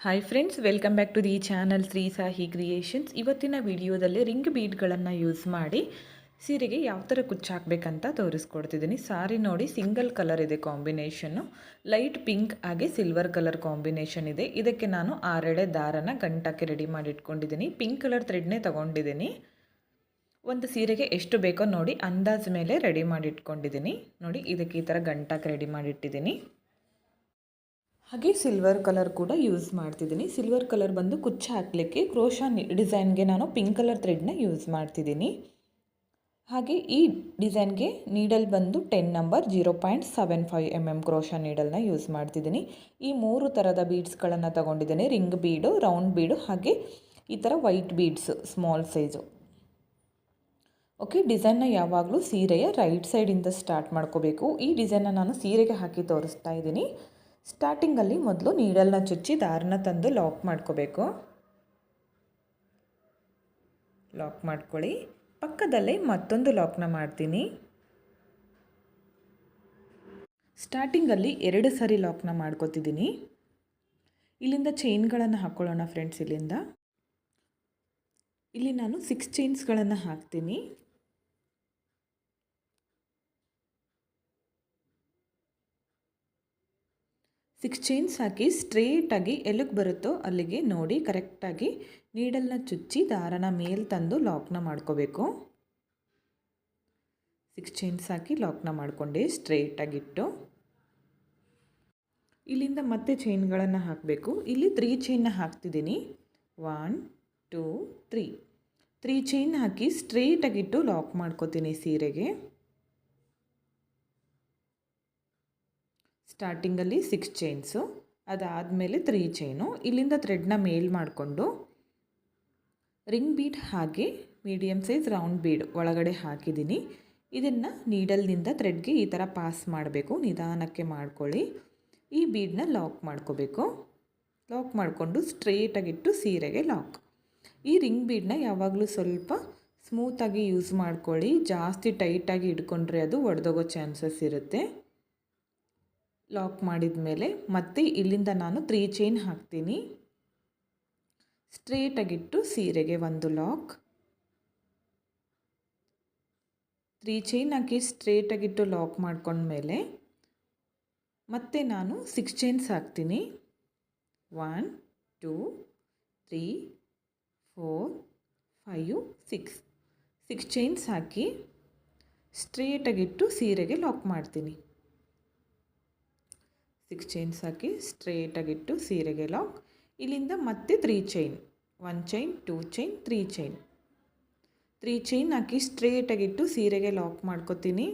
Hi friends welcome back to the channel Shri Sahi creations ಇವತ್ತಿನ ವಿಡಿಯೋದಲ್ಲಿ ring ಬೀಡ್ಗಳನ್ನು use ಮಾಡಿ ಸೀರೆಗೆ ಯಾವ ಥರ ಕುಚ್ಚು ಹಾಕಬೇಕಂತ ತೋರಿಸ್ಕೊಡ್ತಿದ್ದೀನಿ. ಸಾರಿ ನೋಡಿ, ಸಿಂಗಲ್ ಕಲರ್ ಇದೆ ಕಾಂಬಿನೇಷನ್ನು ಲೈಟ್ ಪಿಂಕ್ ಹಾಗೆ ಸಿಲ್ವರ್ ಕಲರ್ ಕಾಂಬಿನೇಷನ್ ಇದೆ. ಇದಕ್ಕೆ ನಾನು ಆರೆಳೆ ದಾರನ ಗಂಟಕ್ಕೆ ರೆಡಿ ಮಾಡಿ ಇಟ್ಕೊಂಡಿದ್ದೀನಿ. ಪಿಂಕ್ ಕಲರ್ ಥ್ರೆಡ್ನೇ ತೊಗೊಂಡಿದ್ದೀನಿ. ಒಂದು ಸೀರೆಗೆ ಎಷ್ಟು ಬೇಕೋ ನೋಡಿ ಅಂದಾಜು ಮೇಲೆ ರೆಡಿ ಮಾಡಿ ಇಟ್ಕೊಂಡಿದ್ದೀನಿ. ನೋಡಿ, ಇದಕ್ಕೆ ಈ ಥರ ಗಂಟಕ್ಕೆ ರೆಡಿ ಮಾಡಿಟ್ಟಿದ್ದೀನಿ ಹಾಗೆ ಸಿಲ್ವರ್ ಕಲರ್ ಕೂಡ ಯೂಸ್ ಮಾಡ್ತಿದ್ದೀನಿ. ಸಿಲ್ವರ್ ಕಲರ್ ಬಂದು ಕುಚ್ಚ ಹಾಕಲಿಕ್ಕೆ ಕ್ರೋಶಾ ಡಿಸೈನ್ಗೆ ನಾನು ಪಿಂಕ್ ಕಲರ್ ಥ್ರೆಡ್ನ ಯೂಸ್ ಮಾಡ್ತಿದ್ದೀನಿ. ಹಾಗೆ ಈ ಡಿಸೈನ್ಗೆ ನೀಡಲ್ ಬಂದು ten number zero point seven five M M crochet ನೀಡಲ್ನ use ಮಾಡ್ತಿದ್ದೀನಿ. ಈ ಮೂರು ಥರದ ಬೀಡ್ಸ್ಗಳನ್ನು ತಗೊಂಡಿದ್ದೀನಿ. ರಿಂಗ್ ಬೀಡು ರೌಂಡ್ ಬೀಡು ಹಾಗೆ ಈ ಥರ white beads small size okay ಡಿಸೈನ್ನ ಯಾವಾಗಲೂ ಸೀರೆಯ ರೈಟ್ ಸೈಡಿಂದ ಸ್ಟಾರ್ಟ್ ಮಾಡ್ಕೋಬೇಕು. ಈ ಡಿಸೈನ್ನ ನಾನು ಸೀರೆಗೆ ಹಾಕಿ ತೋರಿಸ್ತಾ ಇದ್ದೀನಿ. ಸ್ಟಾರ್ಟಿಂಗಲ್ಲಿ ಮೊದಲು ನೀಡಲ್ನ ಚುಚ್ಚಿ ದಾರನ ತಂದು ಲಾಕ್ ಮಾಡ್ಕೋಬೇಕು. ಲಾಕ್ ಮಾಡ್ಕೊಳ್ಳಿ. ಪಕ್ಕದಲ್ಲೇ ಮತ್ತೊಂದು ಲಾಕ್ನ ಮಾಡ್ತೀನಿ. ಸ್ಟಾರ್ಟಿಂಗಲ್ಲಿ ಎರಡು ಸರಿ ಲಾಕ್ನ ಮಾಡ್ಕೋತಿದ್ದೀನಿ. ಇಲ್ಲಿಂದ ಚೈನ್ಗಳನ್ನು ಹಾಕ್ಕೊಳ್ಳೋಣ ಫ್ರೆಂಡ್ಸ್ ಇಲ್ಲಿಂದ. ಇಲ್ಲಿ ನಾನು ಸಿಕ್ಸ್ ಚೈನ್ಸ್ಗಳನ್ನು ಹಾಕ್ತೀನಿ. ಸಿಕ್ಸ್ ಚೈನ್ಸ್ ಹಾಕಿ ಸ್ಟ್ರೇಟಾಗಿ ಎಲ್ಲಿಗೆ ಬರುತ್ತೋ ಅಲ್ಲಿಗೆ ನೋಡಿ ಕರೆಕ್ಟಾಗಿ ನೀಡಲ್ನ ಚುಚ್ಚಿ ದಾರನ ಮೇಲೆ ತಂದು ಲಾಕ್ನ ಮಾಡ್ಕೋಬೇಕು. ಸಿಕ್ಸ್ ಚೈನ್ಸ್ ಹಾಕಿ ಲಾಕ್ನ ಮಾಡಿಕೊಂಡೆ ಸ್ಟ್ರೇಟಾಗಿಟ್ಟು ಇಲ್ಲಿಂದ ಮತ್ತೆ ಚೈನ್ಗಳನ್ನು ಹಾಕಬೇಕು. ಇಲ್ಲಿ ತ್ರೀ ಚೈನ್ನ ಹಾಕ್ತಿದ್ದೀನಿ. One two three three chain ಹಾಕಿ ಸ್ಟ್ರೇಟಾಗಿಟ್ಟು ಲಾಕ್ ಮಾಡ್ಕೋತೀನಿ ಸೀರೆಗೆ. ಸ್ಟಾರ್ಟಿಂಗಲ್ಲಿ ಸಿಕ್ಸ್ ಚೈನ್ಸು ಅದಾದಮೇಲೆ ತ್ರೀ ಚೈನು ಇಲ್ಲಿಂದ ಥ್ರೆಡ್ನ ಮೇಲ್ ಮಾಡಿಕೊಂಡು ರಿಂಗ್ ಬೀಡ್ ಹಾಗೆ ಮೀಡಿಯಮ್ ಸೈಜ್ ರೌಂಡ್ ಬೀಡ್ ಒಳಗಡೆ ಹಾಕಿದ್ದೀನಿ. ಇದನ್ನು ನೀಡಲ್ನಿಂದ ಥ್ರೆಡ್ಗೆ ಈ ಥರ ಪಾಸ್ ಮಾಡಬೇಕು. ನಿಧಾನಕ್ಕೆ ಮಾಡ್ಕೊಳ್ಳಿ. ಈ ಬೀಡನ್ನ ಲಾಕ್ ಮಾಡ್ಕೋಬೇಕು. ಲಾಕ್ ಮಾಡಿಕೊಂಡು ಸ್ಟ್ರೇಟಾಗಿಟ್ಟು ಸೀರೆಗೆ ಲಾಕ್ ಈ ರಿಂಗ್ ಬೀಡನ್ನ ಯಾವಾಗಲೂ ಸ್ವಲ್ಪ ಸ್ಮೂತಾಗಿ ಯೂಸ್ ಮಾಡ್ಕೊಳ್ಳಿ. ಜಾಸ್ತಿ ಟೈಟಾಗಿ ಇಟ್ಕೊಂಡ್ರೆ ಅದು ಒಡೆದೋಗೋ ಚಾನ್ಸಸ್ ಇರುತ್ತೆ. ಲಾಕ್ ಮಾಡಿದ ಮೇಲೆ ಮತ್ತೆ ಇಲ್ಲಿಂದ ನಾನು ತ್ರೀ ಚೈನ್ ಹಾಕ್ತೀನಿ. ಸ್ಟ್ರೇಟಾಗಿಟ್ಟು ಸೀರೆಗೆ ಒಂದು ಲಾಕ್ ತ್ರೀ ಚೈನ್ ಹಾಕಿ ಸ್ಟ್ರೇಟಾಗಿಟ್ಟು ಲಾಕ್ ಮಾಡ್ಕೊಂಡ್ಮೇಲೆ ಮತ್ತೆ ನಾನು ಸಿಕ್ಸ್ ಚೈನ್ಸ್ ಹಾಕ್ತೀನಿ. One two three four five six six chains ಹಾಕಿ ಸ್ಟ್ರೇಟಾಗಿಟ್ಟು ಸೀರೆಗೆ ಲಾಕ್ ಮಾಡ್ತೀನಿ. ಸಿಕ್ಸ್ ಚೈನ್ಸ್ ಹಾಕಿ ಸ್ಟ್ರೇಟಾಗಿಟ್ಟು ಸೀರೆಗೆ ಲಾಕ್ ಇಲ್ಲಿಂದ ಮತ್ತೆ three chain one chain two chain three chain three chain ಹಾಕಿ ಸ್ಟ್ರೇಟಾಗಿಟ್ಟು ಸೀರೆಗೆ ಲಾಕ್ ಮಾಡ್ಕೋತೀನಿ.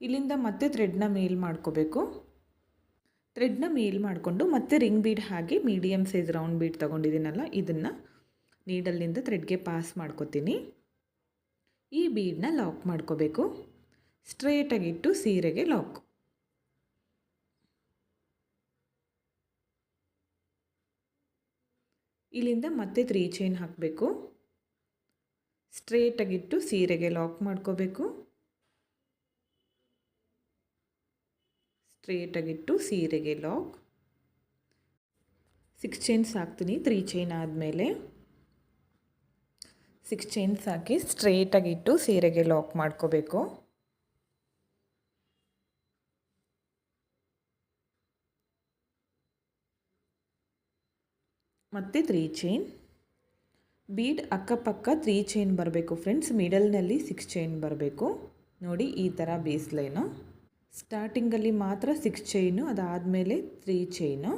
ಇಲ್ಲಿಂದ ಮತ್ತೆ ಥ್ರೆಡ್ನ ಮೇಲ್ ಮಾಡ್ಕೋಬೇಕು. ಥ್ರೆಡ್ನ ಮೇಲ್ ಮಾಡಿಕೊಂಡು ಮತ್ತೆ ರಿಂಗ್ ಬೀಡ್ ಹಾಗೆ ಮೀಡಿಯಮ್ ಸೈಜ್ ರೌಂಡ್ ಬೀಡ್ ತೊಗೊಂಡಿದ್ದೀನಲ್ಲ, ಇದನ್ನು ನೀಡಲ್ಲಿಂದ ಥ್ರೆಡ್ಗೆ ಪಾಸ್ ಮಾಡ್ಕೋತೀನಿ. ಈ ಬೀಡನ್ನ ಲಾಕ್ ಮಾಡ್ಕೋಬೇಕು. ಸ್ಟ್ರೇಟಾಗಿಟ್ಟು ಸೀರೆಗೆ ಲಾಕ್ ಇಲ್ಲಿಂದ ಮತ್ತೆ ತ್ರೀ ಚೈನ್ ಹಾಕಬೇಕು. ಸ್ಟ್ರೇಟಾಗಿಟ್ಟು ಸೀರೆಗೆ ಲಾಕ್ ಮಾಡ್ಕೋಬೇಕು. ಸ್ಟ್ರೇಟಾಗಿಟ್ಟು ಸೀರೆಗೆ ಲಾಕ್ ಸಿಕ್ಸ್ ಚೈನ್ಸ್ ಹಾಕ್ತೀನಿ ತ್ರೀ ಚೈನ್ ಆದಮೇಲೆ. ಸಿಕ್ಸ್ ಚೈನ್ಸ್ ಹಾಕಿ ಸ್ಟ್ರೇಟಾಗಿಟ್ಟು ಸೀರೆಗೆ ಲಾಕ್ ಮಾಡ್ಕೋಬೇಕು. ಮತ್ತು ತ್ರೀ ಚೈನ್ ಬೀಡ್ ಅಕ್ಕಪಕ್ಕ ತ್ರೀ ಚೈನ್ ಬರಬೇಕು ಫ್ರೆಂಡ್ಸ್ ಮಿಡಲ್ನಲ್ಲಿ ಸಿಕ್ಸ್ ಚೈನ್ ಬರಬೇಕು. ನೋಡಿ ಈ ಥರ ಬೇಸ್ ಲೈನು ಸ್ಟಾರ್ಟಿಂಗಲ್ಲಿ ಮಾತ್ರ ಸಿಕ್ಸ್ ಚೈನು ಅದಾದಮೇಲೆ ತ್ರೀ ಚೈನು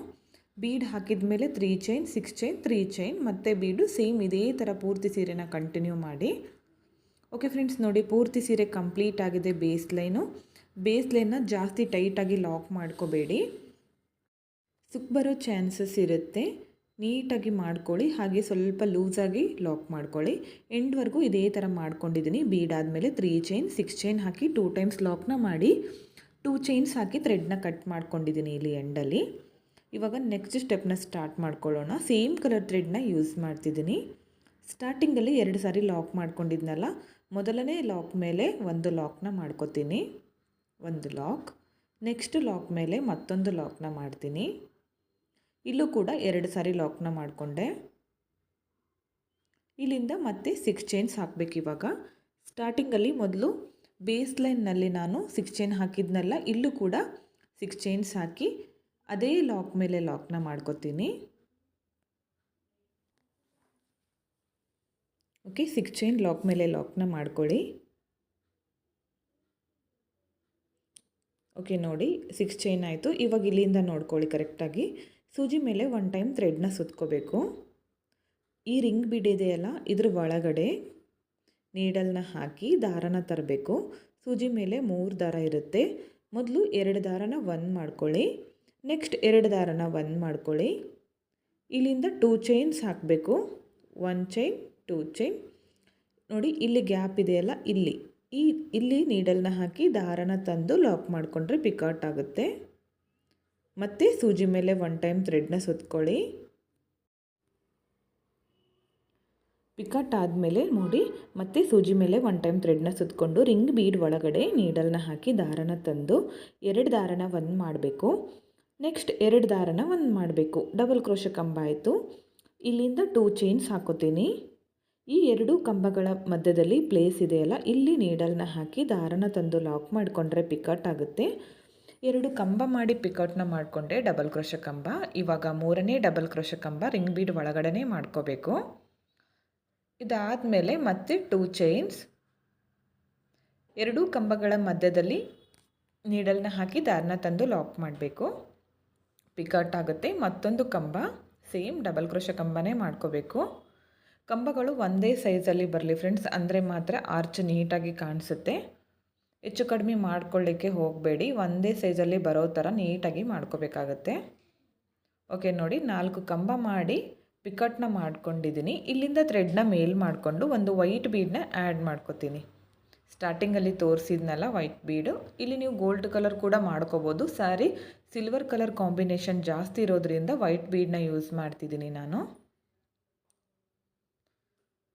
ಬೀಡ್ ಹಾಕಿದ ಮೇಲೆ three chain six chain three chain ಮತ್ತು ಬೀಡು ಸೇಮ್ ಇದೇ ಥರ ಪೂರ್ತಿ ಸೀರೆನ ಕಂಟಿನ್ಯೂ ಮಾಡಿ. ಓಕೆ ಫ್ರೆಂಡ್ಸ್ ನೋಡಿ ಪೂರ್ತಿ ಸೀರೆ ಕಂಪ್ಲೀಟ್ ಆಗಿದೆ ಬೇಸ್ ಲೈನು ಬೇಸ್ ಲೈನ್ನ ಜಾಸ್ತಿ ಟೈಟಾಗಿ ಲಾಕ್ ಮಾಡ್ಕೋಬೇಡಿ. ಸುಕ್ ಬರೋ ಚಾನ್ಸಸ್ ಇರುತ್ತೆ. ನೀಟಾಗಿ ಮಾಡ್ಕೊಳ್ಳಿ, ಹಾಗೆ ಸ್ವಲ್ಪ ಲೂಸಾಗಿ ಲಾಕ್ ಮಾಡ್ಕೊಳ್ಳಿ. ಎಂಡ್ವರೆಗೂ ಇದೇ ಥರ ಮಾಡ್ಕೊಂಡಿದ್ದೀನಿ. ಬೀಡ್ ಆದಮೇಲೆ ತ್ರೀ ಚೈನ್, ಸಿಕ್ಸ್ ಚೈನ್ ಹಾಕಿ ಟೂ ಟೈಮ್ಸ್ ಲಾಕ್ನ ಮಾಡಿ, ಟೂ ಚೈನ್ಸ್ ಹಾಕಿ ಥ್ರೆಡ್ನ ಕಟ್ ಮಾಡ್ಕೊಂಡಿದ್ದೀನಿ ಇಲ್ಲಿ ಎಂಡಲ್ಲಿ. ಇವಾಗ ನೆಕ್ಸ್ಟ್ ಸ್ಟೆಪ್ನ ಸ್ಟಾರ್ಟ್ ಮಾಡ್ಕೊಳ್ಳೋಣ. ಸೇಮ್ ಕಲರ್ ಥ್ರೆಡ್ನ ಯೂಸ್ ಮಾಡ್ತಿದ್ದೀನಿ. ಸ್ಟಾರ್ಟಿಂಗಲ್ಲಿ ಎರಡು ಸಾರಿ ಲಾಕ್ ಮಾಡ್ಕೊಂಡಿದ್ನಲ್ಲ, ಮೊದಲನೇ ಲಾಕ್ ಮೇಲೆ ಒಂದು ಲಾಕ್ನ ಮಾಡ್ಕೋತೀನಿ. ಒಂದು ಲಾಕ್. ನೆಕ್ಸ್ಟ್ ಲಾಕ್ ಮೇಲೆ ಮತ್ತೊಂದು ಲಾಕ್ನ ಮಾಡ್ತೀನಿ. ಇಲ್ಲೂ ಕೂಡ ಎರಡು ಸಾರಿ ಲಾಕ್ನ ಮಾಡಿಕೊಂಡೆ. ಇಲ್ಲಿಂದ ಮತ್ತೆ ಸಿಕ್ಸ್ ಚೈನ್ಸ್ ಹಾಕಬೇಕು ಇವಾಗ. ಸ್ಟಾರ್ಟಿಂಗಲ್ಲಿ ಮೊದಲು ಬೇಸ್ ಲೈನ್ನಲ್ಲಿ ನಾನು ಸಿಕ್ಸ್ ಚೈನ್ ಹಾಕಿದ್ನಲ್ಲ, ಇಲ್ಲೂ ಕೂಡ ಸಿಕ್ಸ್ ಚೈನ್ಸ್ ಹಾಕಿ ಅದೇ ಲಾಕ್ ಮೇಲೆ ಲಾಕ್ನ ಮಾಡ್ಕೋತೀನಿ. ಓಕೆ ಸಿಕ್ಸ್ ಚೈನ್ ಲಾಕ್ ಮೇಲೆ ಲಾಕ್ನ ಮಾಡ್ಕೊಳ್ಳಿ. ಓಕೆ ನೋಡಿ ಸಿಕ್ಸ್ ಚೈನ್ ಆಯಿತು. ಇವಾಗ ಇಲ್ಲಿಂದ ನೋಡ್ಕೊಳ್ಳಿ ಕರೆಕ್ಟಾಗಿ ಸೂಜಿ ಮೇಲೆ ಒನ್ ಟೈಮ್ ಥ್ರೆಡ್ನ ಸುತ್ಕೋಬೇಕು. ಈ ರಿಂಗ್ ಬಿಡಿದೆಯಲ್ಲ ಇದ್ರ ಒಳಗಡೆ ನೀಡಲ್ನ ಹಾಕಿ ದಾರನ ತರಬೇಕು. ಸೂಜಿ ಮೇಲೆ ಮೂರು ದಾರ ಇರುತ್ತೆ. ಮೊದಲು ಎರಡು ದಾರನ ಒನ್ ಮಾಡ್ಕೊಳ್ಳಿ. ನೆಕ್ಸ್ಟ್ ಎರಡು ದಾರನ ಒನ್ ಮಾಡ್ಕೊಳ್ಳಿ. ಇಲ್ಲಿಂದ ಟೂ ಚೈನ್ಸ್ ಹಾಕಬೇಕು. ಒನ್ ಚೈನ್ ಟೂ ಚೈನ್ ನೋಡಿ, ಇಲ್ಲಿ ಗ್ಯಾಪ್ ಇದೆಯಲ್ಲ ಇಲ್ಲಿ. ಈ, ಇಲ್ಲಿ ನೀಡಲ್ನ ಹಾಕಿ ದಾರನ ತಂದು ಲಾಕ್ ಮಾಡಿಕೊಂಡ್ರೆ ಪಿಕಾಟ್ ಆಗುತ್ತೆ. ಮತ್ತು ಸೂಜಿ ಮೇಲೆ ಒನ್ ಟೈಮ್ ಥ್ರೆಡ್ನ ಸುತ್ಕೊಳ್ಳಿ. ಪಿಕಟ್ ಆದಮೇಲೆ ನೋಡಿ, ಮತ್ತೆ ಸೂಜಿ ಮೇಲೆ ಒನ್ ಟೈಮ್ ಥ್ರೆಡ್ನ ಸುತ್ತಕೊಂಡು ರಿಂಗ್ ಬೀಡ್ ಒಳಗಡೆ ನೀಡಲ್ನ ಹಾಕಿ ದಾರನ ತಂದು ಎರಡು ದಾರನ ಒಂದು ಮಾಡಬೇಕು. ನೆಕ್ಸ್ಟ್ ಎರಡು ದಾರನ ಒಂದು ಮಾಡಬೇಕು. ಡಬಲ್ ಕ್ರೋಶ ಕಂಬ ಆಯಿತು. ಇಲ್ಲಿಂದ ಟೂ ಚೈನ್ಸ್ ಹಾಕೋತೀನಿ. ಈ ಎರಡು ಕಂಬಗಳ ಮಧ್ಯದಲ್ಲಿ ಪ್ಲೇಸ್ ಇದೆಯಲ್ಲ, ಇಲ್ಲಿ ನೀಡಲ್ನ ಹಾಕಿ ದಾರನ ತಂದು ಲಾಕ್ ಮಾಡಿಕೊಂಡ್ರೆ ಪಿಕಟ್ ಆಗುತ್ತೆ. ಎರಡು ಕಂಬ ಮಾಡಿ ಪಿಕೌಟ್ನ ಮಾಡಿಕೊಂಡೆ ಡಬಲ್ ಕ್ರೋಶ ಕಂಬ. ಇವಾಗ ಮೂರನೇ ಡಬಲ್ ಕ್ರೋಶ ಕಂಬ ರಿಂಗ್ ಬೀಡ್ ಒಳಗಡೆ ಮಾಡ್ಕೋಬೇಕು. ಇದಾದಮೇಲೆ ಮತ್ತೆ ಟೂ ಚೈನ್ಸ್. ಎರಡೂ ಕಂಬಗಳ ಮಧ್ಯದಲ್ಲಿ ನೀಡಲ್ನ ಹಾಕಿ ದಾರನ ತಂದು ಲಾಕ್ ಮಾಡಬೇಕು. ಪಿಕೌಟ್ ಆಗುತ್ತೆ ಮತ್ತೊಂದು ಕಂಬ, ಸೇಮ್ ಡಬಲ್ ಕ್ರೋಶ ಕಂಬನೇ ಮಾಡ್ಕೋಬೇಕು. ಕಂಬಗಳು ಒಂದೇ ಸೈಜಲ್ಲಿ ಬರಲಿ ಫ್ರೆಂಡ್ಸ್, ಅಂದರೆ ಮಾತ್ರ ಆರ್ಚ್ ನೀಟಾಗಿ ಕಾಣಿಸುತ್ತೆ. ಹೆಚ್ಚು ಕಡಿಮೆ ಮಾಡ್ಕೊಳ್ಳಿಕ್ಕೆ ಹೋಗಬೇಡಿ. ಒಂದೇ ಸೈಜಲ್ಲಿ ಬರೋ ಥರ ನೀಟಾಗಿ ಮಾಡ್ಕೋಬೇಕಾಗತ್ತೆ. ಓಕೆ ನೋಡಿ ನಾಲ್ಕು ಕಂಬ ಮಾಡಿ ಪಿಕಟ್ನ ಮಾಡ್ಕೊಂಡಿದ್ದೀನಿ. ಇಲ್ಲಿಂದ ಥ್ರೆಡ್ನ ಮೇಲ್ ಮಾಡಿಕೊಂಡು ಒಂದು ವೈಟ್ ಬೀಡನ್ನ ಆ್ಯಡ್ ಮಾಡ್ಕೋತೀನಿ. ಸ್ಟಾರ್ಟಿಂಗಲ್ಲಿ ತೋರಿಸಿದ್ನಲ್ಲ ವೈಟ್ ಬೀಡು ಇಲ್ಲಿ ನೀವು ಗೋಲ್ಡ್ ಕಲರ್ ಕೂಡ ಮಾಡ್ಕೋಬೋದು. ಸ್ಯಾರಿ ಸಿಲ್ವರ್ ಕಲರ್ ಕಾಂಬಿನೇಷನ್ ಜಾಸ್ತಿ ಇರೋದ್ರಿಂದ ವೈಟ್ ಬೀಡನ್ನ ಯೂಸ್ ಮಾಡ್ತಿದ್ದೀನಿ ನಾನು.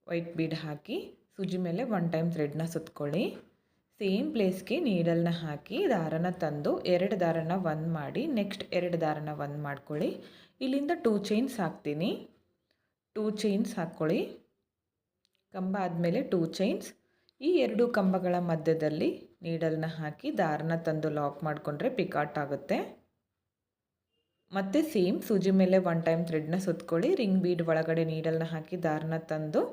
ವೈಟ್ ಬೀಡ್ ಹಾಕಿ, ಸೂಜಿ ಮೇಲೆ ಒನ್ ಟೈಮ್ ಥ್ರೆಡ್ನ ಸುತ್ಕೊಳ್ಳಿ. ಸೇಮ್ ಪ್ಲೇಸ್ಗೆ ನೀಡಲ್ನ ಹಾಕಿ ದಾರನ ತಂದು ಎರಡು ದಾರನ ಒಂದು ಮಾಡಿ, ನೆಕ್ಸ್ಟ್ ಎರಡು ದಾರನ ಒಂದು ಮಾಡ್ಕೊಳ್ಳಿ. ಇಲ್ಲಿಂದ ಟೂ ಚೈನ್ಸ್ ಹಾಕ್ತೀನಿ. ಟೂ ಚೈನ್ಸ್ ಹಾಕ್ಕೊಳ್ಳಿ. ಕಂಬ ಆದಮೇಲೆ ಟೂ ಚೈನ್ಸ್. ಈ ಎರಡು ಕಂಬಗಳ ಮಧ್ಯದಲ್ಲಿ ನೀಡಲ್ನ ಹಾಕಿ ದಾರನ ತಂದು ಲಾಕ್ ಮಾಡಿಕೊಂಡ್ರೆ ಪಿಕಾಟ್ ಆಗುತ್ತೆ. ಮತ್ತು ಸೇಮ್ ಸೂಜಿ ಮೇಲೆ ಒನ್ ಟೈಮ್ ಥ್ರೆಡ್ನ ಸುತ್ಕೊಳ್ಳಿ. ರಿಂಗ್ ಬೀಡ್ ಒಳಗಡೆ ನೀಡಲ್ನ ಹಾಕಿ ದಾರನ ತಂದು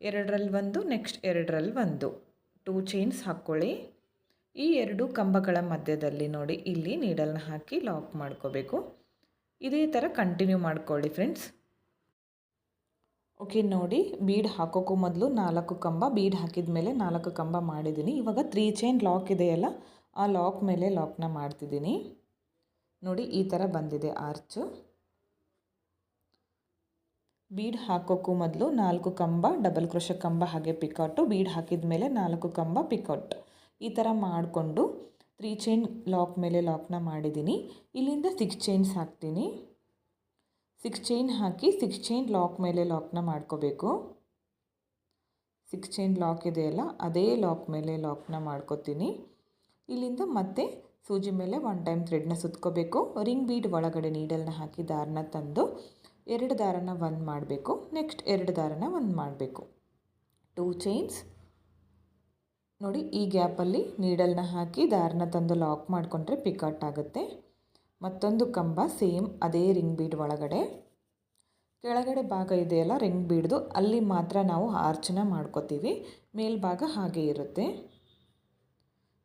ಎರಡರಲ್ಲಿ ಒಂದು, ನೆಕ್ಸ್ಟ್ ಎರಡರಲ್ಲಿ ಒಂದು. ಟೂ ಚೈನ್ಸ್ ಹಾಕ್ಕೊಳ್ಳಿ. ಈ ಎರಡು ಕಂಬಗಳ ಮಧ್ಯದಲ್ಲಿ ನೋಡಿ, ಇಲ್ಲಿ ನೀಡಲ್ನ ಹಾಕಿ ಲಾಕ್ ಮಾಡ್ಕೋಬೇಕು. ಇದೇ ಥರ ಕಂಟಿನ್ಯೂ ಮಾಡ್ಕೊಳ್ಳಿ ಫ್ರೆಂಡ್ಸ್. ಓಕೆ, ನೋಡಿ, ಬೀಡ್ ಹಾಕೋಕ್ಕೂ ಮೊದಲು ನಾಲ್ಕು ಕಂಬ, ಬೀಡ್ ಹಾಕಿದ ಮೇಲೆ ನಾಲ್ಕು ಕಂಬ ಮಾಡಿದ್ದೀನಿ. ಇವಾಗ ತ್ರೀ ಚೈನ್ ಲಾಕ್ ಇದೆಯಲ್ಲ ಆ ಲಾಕ್ ಮೇಲೆ ಲಾಕ್ನ ಮಾಡ್ತಿದ್ದೀನಿ. ನೋಡಿ, ಈ ಥರ ಬಂದಿದೆ ಆರ್ಚು. ಬೀಡ್ ಹಾಕೋಕ್ಕೂ ಮೊದಲು ನಾಲ್ಕು ಕಂಬ, ಡಬಲ್ ಕ್ರೋಶ ಕಂಬ ಹಾಗೆ ಪಿಕೌಟು. ಬೀಡ್ ಹಾಕಿದ ಮೇಲೆ ನಾಲ್ಕು ಕಂಬ, ಪಿಕೌಟ್. ಈ ಥರ ಮಾಡಿಕೊಂಡು ತ್ರೀ ಚೈನ್ ಲಾಕ್ ಮೇಲೆ ಲಾಕ್ನ ಮಾಡಿದ್ದೀನಿ ಇಲ್ಲಿಂದ ಸಿಕ್ಸ್ ಚೈನ್ಸ್ ಹಾಕ್ತೀನಿ. ಸಿಕ್ಸ್ ಚೈನ್ ಹಾಕಿ ಸಿಕ್ಸ್ ಚೈನ್ ಲಾಕ್ ಮೇಲೆ ಲಾಕ್ನ ಮಾಡ್ಕೋಬೇಕು. ಸಿಕ್ಸ್ ಚೈನ್ ಲಾಕ್ ಇದೆಯಲ್ಲ ಅದೇ ಲಾಕ್ ಮೇಲೆ ಲಾಕ್ನ ಮಾಡ್ಕೋತೀನಿ. ಇಲ್ಲಿಂದ ಮತ್ತೆ ಸೂಜಿ ಮೇಲೆ ಒನ್ ಟೈಮ್ ಥ್ರೆಡ್ನ ಸುತ್ಕೋಬೇಕು. ರಿಂಗ್ ಬೀಡ್ ಒಳಗಡೆ ನೀಡಲ್ನ ಹಾಕಿ ದಾರನ ತಂದು ಎರಡು ದಾರನ ಒಂದು ಮಾಡಬೇಕು. ನೆಕ್ಸ್ಟ್ ಎರಡು ದಾರನ ಒಂದು ಮಾಡಬೇಕು. ಟೂ ಚೈನ್ಸ್ ನೋಡಿ, ಈ ಗ್ಯಾಪಲ್ಲಿ ನೀಡಲ್ನ ಹಾಕಿ ದಾರನ ತಂದು ಲಾಕ್ ಮಾಡಿಕೊಂಡ್ರೆ ಪಿಕಟ್ ಆಗುತ್ತೆ. ಮತ್ತೊಂದು ಕಂಬ ಸೇಮ್ ಅದೇ ರಿಂಗ್ ಬೀಡ್ ಒಳಗಡೆ. ಕೆಳಗಡೆ ಭಾಗ ಇದೆಯಲ್ಲ ರಿಂಗ್ ಬೀಡ್ದು ಅಲ್ಲಿ ಮಾತ್ರ ನಾವು ಆರ್ಚನ ಮಾಡ್ಕೋತೀವಿ. ಮೇಲ್ಭಾಗ ಹಾಗೆ ಇರುತ್ತೆ.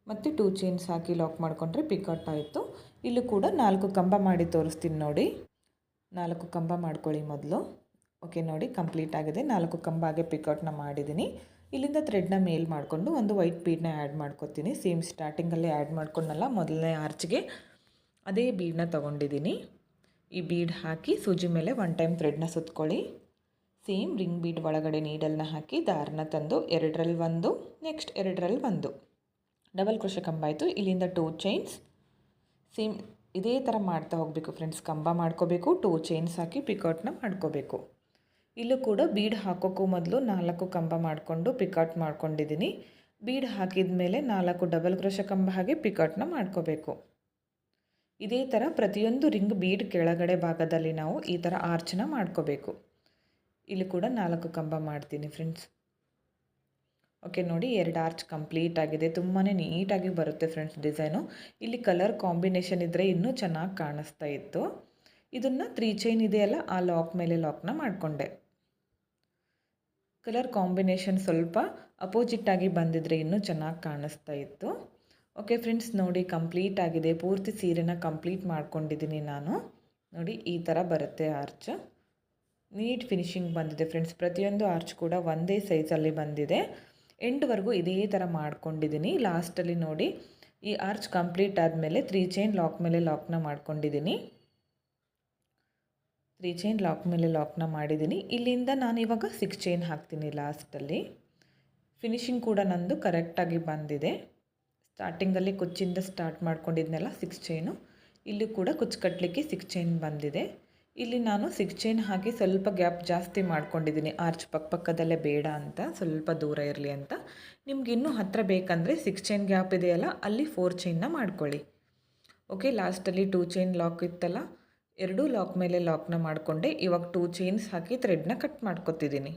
ಮತ್ತು ಟೂ ಚೈನ್ಸ್ ಹಾಕಿ ಲಾಕ್ ಮಾಡಿಕೊಂಡ್ರೆ ಪಿಕಟ್ ಆಯಿತು. ಇಲ್ಲೂ ಕೂಡ ನಾಲ್ಕು ಕಂಬ ಮಾಡಿ ತೋರಿಸ್ತೀನಿ ನೋಡಿ. ನಾಲ್ಕು ಕಂಬ ಮಾಡ್ಕೊಳ್ಳಿ ಮೊದಲು. ಓಕೆ, ನೋಡಿ, ಕಂಪ್ಲೀಟ್ ಆಗಿದೆ. ನಾಲ್ಕು ಕಂಬ ಹಾಗೆ ಪಿಕೌಟ್ನ ಮಾಡಿದ್ದೀನಿ. ಇಲ್ಲಿಂದ ಥ್ರೆಡ್ನ ಮೇಲ್ ಮಾಡಿಕೊಂಡು ಒಂದು ವೈಟ್ ಬೀಡನ್ನ ಆ್ಯಡ್ ಮಾಡ್ಕೊತೀನಿ. ಸೇಮ್ ಸ್ಟಾರ್ಟಿಂಗಲ್ಲೇ ಆ್ಯಡ್ ಮಾಡ್ಕೊಂಡಲ್ಲ, ಮೊದಲನೇ ಆರ್ಚ್ಗೆ ಅದೇ ಬೀಡನ್ನ ತೊಗೊಂಡಿದ್ದೀನಿ. ಈ ಬೀಡ್ ಹಾಕಿ ಸೂಜಿ ಮೇಲೆ ಒನ್ ಟೈಮ್ ಥ್ರೆಡ್ನ ಸುತ್ಕೊಳ್ಳಿ. ಸೇಮ್ ರಿಂಗ್ ಬೀಡ್ ಒಳಗಡೆ ನೀಡಲ್ನ ಹಾಕಿ ದಾರನ ತಂದು ಎರಡರಲ್ಲಿ ಒಂದು ನೆಕ್ಸ್ಟ್ ಎರಡರಲ್ಲಿ ಒಂದು. ಡಬಲ್ ಕೃಷಿ ಕಂಬ ಆಯಿತು. ಇಲ್ಲಿಂದ ಟೂ ಚೈನ್ಸ್ ಸೇಮ್ ಇದೇ ಥರ ಮಾಡ್ತಾ ಹೋಗಬೇಕು ಫ್ರೆಂಡ್ಸ್ ಕಂಬ ಮಾಡ್ಕೋಬೇಕು ಟೂ ಚೈನ್ಸ್ ಹಾಕಿ ಪಿಕೌಟ್ನ ಮಾಡ್ಕೋಬೇಕು. ಇಲ್ಲೂ ಕೂಡ ಬೀಡ್ ಹಾಕೋಕ್ಕೂ ಮೊದಲು ನಾಲ್ಕು ಕಂಬ ಮಾಡಿಕೊಂಡು ಪಿಕೌಟ್ ಮಾಡ್ಕೊಂಡಿದ್ದೀನಿ ಬೀಡ್ ಹಾಕಿದ ಮೇಲೆ ನಾಲ್ಕು ಡಬಲ್ ಕ್ರೋಶ ಕಂಬ ಹಾಗೆ ಪಿಕೌಟ್ನ ಮಾಡ್ಕೋಬೇಕು. ಇದೇ ಥರ ಪ್ರತಿಯೊಂದು ರಿಂಗ್ ಬೀಡ್ ಕೆಳಗಡೆ ಭಾಗದಲ್ಲಿ ನಾವು ಈ ಥರ ಆರ್ಚನ ಮಾಡ್ಕೋಬೇಕು. ಇಲ್ಲಿ ಕೂಡ ನಾಲ್ಕು ಕಂಬ ಮಾಡ್ತೀನಿ ಫ್ರೆಂಡ್ಸ್ ಓಕೆ ನೋಡಿ ಎರಡು ಆರ್ಚ್ ಕಂಪ್ಲೀಟ್ ಆಗಿದೆ. ತುಂಬಾ ನೀಟಾಗಿ ಬರುತ್ತೆ ಫ್ರೆಂಡ್ಸ್ ಡಿಸೈನು ಇಲ್ಲಿ ಕಲರ್ ಕಾಂಬಿನೇಷನ್ ಇದ್ದರೆ ಇನ್ನೂ ಚೆನ್ನಾಗಿ ಕಾಣಿಸ್ತಾ ಇತ್ತು. ಇದನ್ನು ತ್ರೀ ಚೈನ್ ಇದೆಯಲ್ಲ ಆ ಲಾಕ್ ಮೇಲೆ ಲಾಕ್ನ ಮಾಡಿಕೊಂಡೆ. ಕಲರ್ ಕಾಂಬಿನೇಷನ್ ಸ್ವಲ್ಪ ಅಪೋಸಿಟ್ ಆಗಿ ಬಂದಿದ್ರೆ ಇನ್ನೂ ಚೆನ್ನಾಗಿ ಕಾಣಿಸ್ತಾ ಇತ್ತು. ಓಕೆ ಫ್ರೆಂಡ್ಸ್ ನೋಡಿ ಕಂಪ್ಲೀಟ್ ಆಗಿದೆ. ಪೂರ್ತಿ ಸೀರೆನ ಕಂಪ್ಲೀಟ್ ಮಾಡ್ಕೊಂಡಿದ್ದೀನಿ ನಾನು. ನೋಡಿ, ಈ ಥರ ಬರುತ್ತೆ ಆರ್ಚ್ ನೀಟ್ ಫಿನಿಶಿಂಗ್ ಬಂದಿದೆ ಫ್ರೆಂಡ್ಸ್ ಪ್ರತಿಯೊಂದು ಆರ್ಚ್ ಕೂಡ ಒಂದೇ ಸೈಜಲ್ಲಿ ಬಂದಿದೆ. ಎಂಡ್ವರೆಗೂ ಇದೇ ಥರ ಮಾಡ್ಕೊಂಡಿದ್ದೀನಿ. ಲಾಸ್ಟಲ್ಲಿ ನೋಡಿ, ಈ ಆರ್ಚ್ ಕಂಪ್ಲೀಟ್ ಆದಮೇಲೆ ತ್ರೀ ಚೈನ್ ಲಾಕ್ ಮೇಲೆ ಲಾಕ್ನ ಮಾಡ್ಕೊಂಡಿದ್ದೀನಿ. ತ್ರೀ ಚೈನ್ ಲಾಕ್ ಮೇಲೆ ಲಾಕ್ನ ಮಾಡಿದ್ದೀನಿ. ಇಲ್ಲಿಂದ ನಾನು ಇವಾಗ ಸಿಕ್ಸ್ ಚೈನ್ ಹಾಕ್ತೀನಿ ಲಾಸ್ಟಲ್ಲಿ. ಫಿನಿಶಿಂಗ್ ಕೂಡ ನಂದು ಕರೆಕ್ಟಾಗಿ ಬಂದಿದೆ. ಸ್ಟಾರ್ಟಿಂಗಲ್ಲಿ ಕುಚ್ಚಿಂದ ಸ್ಟಾರ್ಟ್ ಮಾಡ್ಕೊಂಡಿದ್ನೆಲ್ಲ ಸಿಕ್ಸ್ ಚೈನು ಇಲ್ಲೂ ಕೂಡ ಕುಚ್ಚು ಕಟ್ಟಲಿಕ್ಕೆ ಸಿಕ್ಸ್ ಚೈನ್ ಬಂದಿದೆ. ಇಲ್ಲಿ ನಾನು ಸಿಕ್ಸ್ ಚೈನ್ ಹಾಕಿ ಸ್ವಲ್ಪ ಗ್ಯಾಪ್ ಜಾಸ್ತಿ ಮಾಡ್ಕೊಂಡಿದ್ದೀನಿ. ಆರ್ಚ್ ಪಕ್ಕಪಕ್ಕದಲ್ಲೇ ಬೇಡ ಅಂತ, ಸ್ವಲ್ಪ ದೂರ ಇರಲಿ ಅಂತ. ನಿಮ್ಗೆ ಇನ್ನೂ ಹತ್ತಿರ ಬೇಕಂದರೆ ಸಿಕ್ಸ್ ಚೈನ್ ಗ್ಯಾಪ್ ಇದೆಯಲ್ಲ, ಅಲ್ಲಿ ಫೋರ್ ಚೈನ್ನ ಮಾಡ್ಕೊಳ್ಳಿ. ಓಕೆ, ಲಾಸ್ಟಲ್ಲಿ ಟೂ ಚೈನ್ ಲಾಕ್ ಇತ್ತಲ್ಲ, ಎರಡೂ ಲಾಕ್ ಮೇಲೆ ಲಾಕ್ನ ಮಾಡಿಕೊಂಡೆ. ಇವಾಗ ಟೂ ಚೈನ್ಸ್ ಹಾಕಿ ಥ್ರೆಡ್ನ ಕಟ್ ಮಾಡ್ಕೊತಿದ್ದೀನಿ.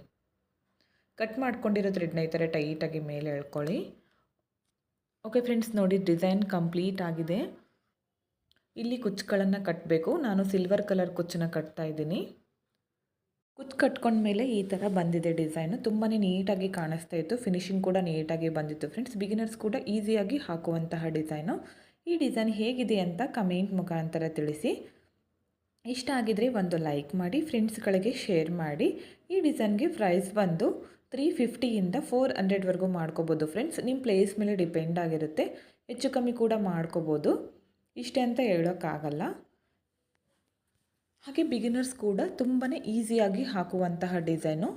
ಕಟ್ ಮಾಡ್ಕೊಂಡಿರೋ ಥ್ರೆಡ್ನ ಈ ಥರ ಟೈಟಾಗಿ ಮೇಲೆ ಎಳ್ಕೊಳ್ಳಿ. ಓಕೆ, ಫ್ರೆಂಡ್ಸ್, ನೋಡಿ, ಡಿಸೈನ್ ಕಂಪ್ಲೀಟ್ ಆಗಿದೆ. ಇಲ್ಲಿ ಕುಚ್ಚುಗಳನ್ನು ಕಟ್ಟಬೇಕು ನಾನು ಸಿಲ್ವರ್ ಕಲರ್ ಕುಚ್ಚನ್ನ ಕಟ್ತಾ ಇದ್ದೀನಿ. ಕುಚ್ಚು ಕಟ್ಕೊಂಡ್ಮೇಲೆ ಈ ಥರ ಬಂದಿದೆ ಡಿಸೈನು ತುಂಬಾ ನೀಟಾಗಿ ಕಾಣಿಸ್ತಾ ಇತ್ತು. ಫಿನಿಶಿಂಗ್ ಕೂಡ ನೀಟಾಗಿ ಬಂದಿತ್ತು ಫ್ರೆಂಡ್ಸ್ ಬಿಗಿನರ್ಸ್ ಕೂಡ ಈಸಿಯಾಗಿ ಹಾಕುವಂತಹ ಡಿಸೈನು ಈ ಡಿಸೈನ್ ಹೇಗಿದೆ ಅಂತ ಕಮೆಂಟ್ ಮುಖಾಂತರ ತಿಳಿಸಿ. ಇಷ್ಟ ಆಗಿದರೆ ಒಂದು ಲೈಕ್ ಮಾಡಿ ಫ್ರೆಂಡ್ಸ್ಗಳಿಗೆ ಶೇರ್ ಮಾಡಿ. ಈ ಡಿಸೈನ್ಗೆ ಪ್ರೈಸ್ ಬಂದು ತ್ರೀ ಫಿಫ್ಟಿಯಿಂದ ಫೋರ್ ಹಂಡ್ರೆಡ್ವರೆಗೂ ಮಾಡ್ಕೋಬೋದು ಫ್ರೆಂಡ್ಸ್ ನಿಮ್ಮ ಪ್ಲೇಸ್ ಮೇಲೆ ಡಿಪೆಂಡ್ ಆಗಿರುತ್ತೆ. ಹೆಚ್ಚು ಕಮ್ಮಿ ಕೂಡ ಮಾಡ್ಕೋಬೋದು. ಇಷ್ಟೇ ಅಂತ ಹೇಳೋಕ್ಕಾಗಲ್ಲ. ಹಾಗೆ ಬಿಗಿನರ್ಸ್ ಕೂಡ ತುಂಬಾ ಈಸಿಯಾಗಿ ಹಾಕುವಂತಹ ಡಿಸೈನು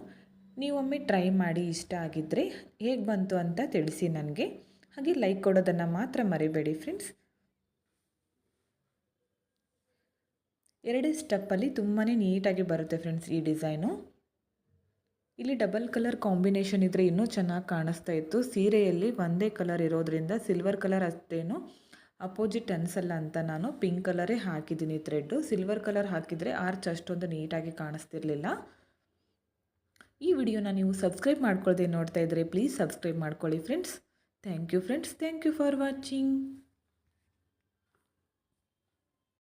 ನೀವೊಮ್ಮೆ ಟ್ರೈ ಮಾಡಿ ಇಷ್ಟ ಆಗಿದ್ದರೆ ಹೇಗೆ ಬಂತು ಅಂತ ತಿಳಿಸಿ ನನಗೆ. ಹಾಗೆ ಲೈಕ್ ಕೊಡೋದನ್ನು ಮಾತ್ರ ಮರಿಬೇಡಿ ಫ್ರೆಂಡ್ಸ್ ಎರಡೇ ಸ್ಟೆಪ್ಪಲ್ಲಿ ತುಂಬಾ ನೀಟಾಗಿ ಬರುತ್ತೆ ಫ್ರೆಂಡ್ಸ್ ಈ ಡಿಸೈನು ಇಲ್ಲಿ ಡಬಲ್ ಕಲರ್ ಕಾಂಬಿನೇಷನ್ ಇದ್ದರೆ ಇನ್ನೂ ಚೆನ್ನಾಗಿ ಕಾಣಿಸ್ತಾ ಇತ್ತು. ಸೀರೆಯಲ್ಲಿ ಒಂದೇ ಕಲರ್ ಇರೋದ್ರಿಂದ ಸಿಲ್ವರ್ ಕಲರ್ ಅಷ್ಟೇನು ಅಪೋಸಿಟ್ ಅನಿಸಲ್ಲ ಅಂತ ನಾನು ಪಿಂಕ್ ಕಲರೇ ಹಾಕಿದ್ದೀನಿ ಥ್ರೆಡ್ಡು. ಸಿಲ್ವರ್ ಕಲರ್ ಹಾಕಿದರೆ ಆರ್ಚ್ ಅಷ್ಟೊಂದು ನೀಟಾಗಿ ಕಾಣಿಸ್ತಿರ್ಲಿಲ್ಲ. ಈ ವಿಡಿಯೋನ ನೀವು ಸಬ್ಸ್ಕ್ರೈಬ್ ಮಾಡ್ಕೊಳ್ಳದೆ ನೋಡ್ತಾ ಇದ್ದರೆ ಪ್ಲೀಸ್ ಸಬ್ಸ್ಕ್ರೈಬ್ ಮಾಡ್ಕೊಳ್ಳಿ friends thank you friends thank you for watching